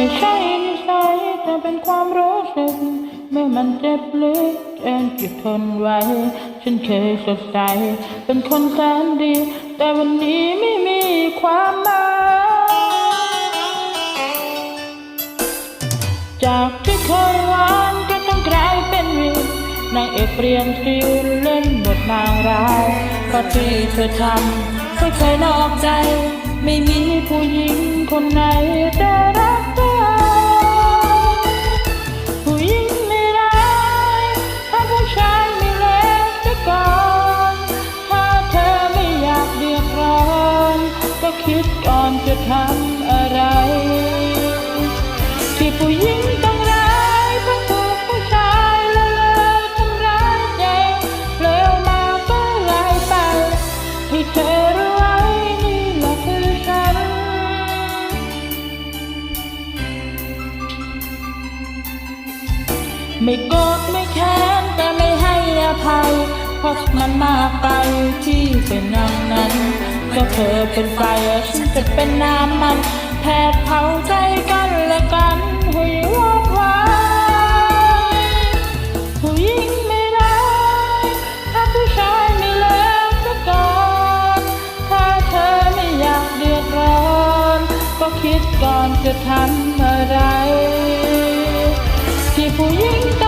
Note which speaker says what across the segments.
Speaker 1: ไม่ใช่นิสัยแต่เป็นความรู้สึกเมื่อมันเจ็บลึกเองจะทนไว้ ฉันเคยสดใส เป็นคนแสนดี แต่วันนี้ไม่มีความหมายจากที่เคยหวานก็ต้องกลายเป็นวินนางเอกเปลี่ยนฟิลเล่นบทนางร้ายเพราะที่เธอทำไม่เคยนอกใจ ไม่มีผู้หญิงคนไหนจะรัก จะทำอะไร ที่ผู้หญิงต้องร้ายเพราะถูกผู้ชายล้วเลยทำร้ายใจแล้วมาก็ลายไปให้เธอรู้ไว้นี่แหละคือฉัน ไม่โกรธไม่แค้นแต่ไม่ให้อภัยเพราะมันมากไปที่เป็นอย่างนั้น ก็เธอเป็นไฟฉันจะเป็นน้ำมันแผดเผาใจกันและกันให้วอดวายผู้หญิงไม่ได้ถ้าผู้ชายไม่เลวซะก่อนถ้าเธอไม่อยากเดือดร้อน ก็คิดก่อนจะทำอะไร ที่ผู้หญิงต้อง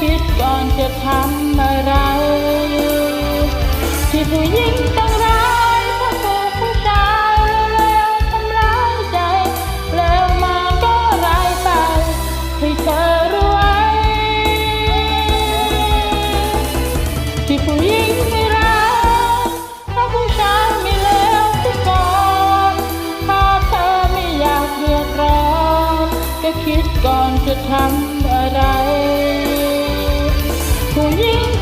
Speaker 1: คิดก่อนจะทำอะไร ที่ผู้หญิงต้องร้ายเพราถูกผู้ชายแล้วทำร้ายใจ แล้วมาก็ร้ายไปให้เธอรู้ไว้ ที่ผู้หญิงไม่รักถ้าผู้ชายไม่เลวซะก่อนถ้าเธอไม่อยากเดือดร้อนก็คิดก่อนจะทำอะไร 不应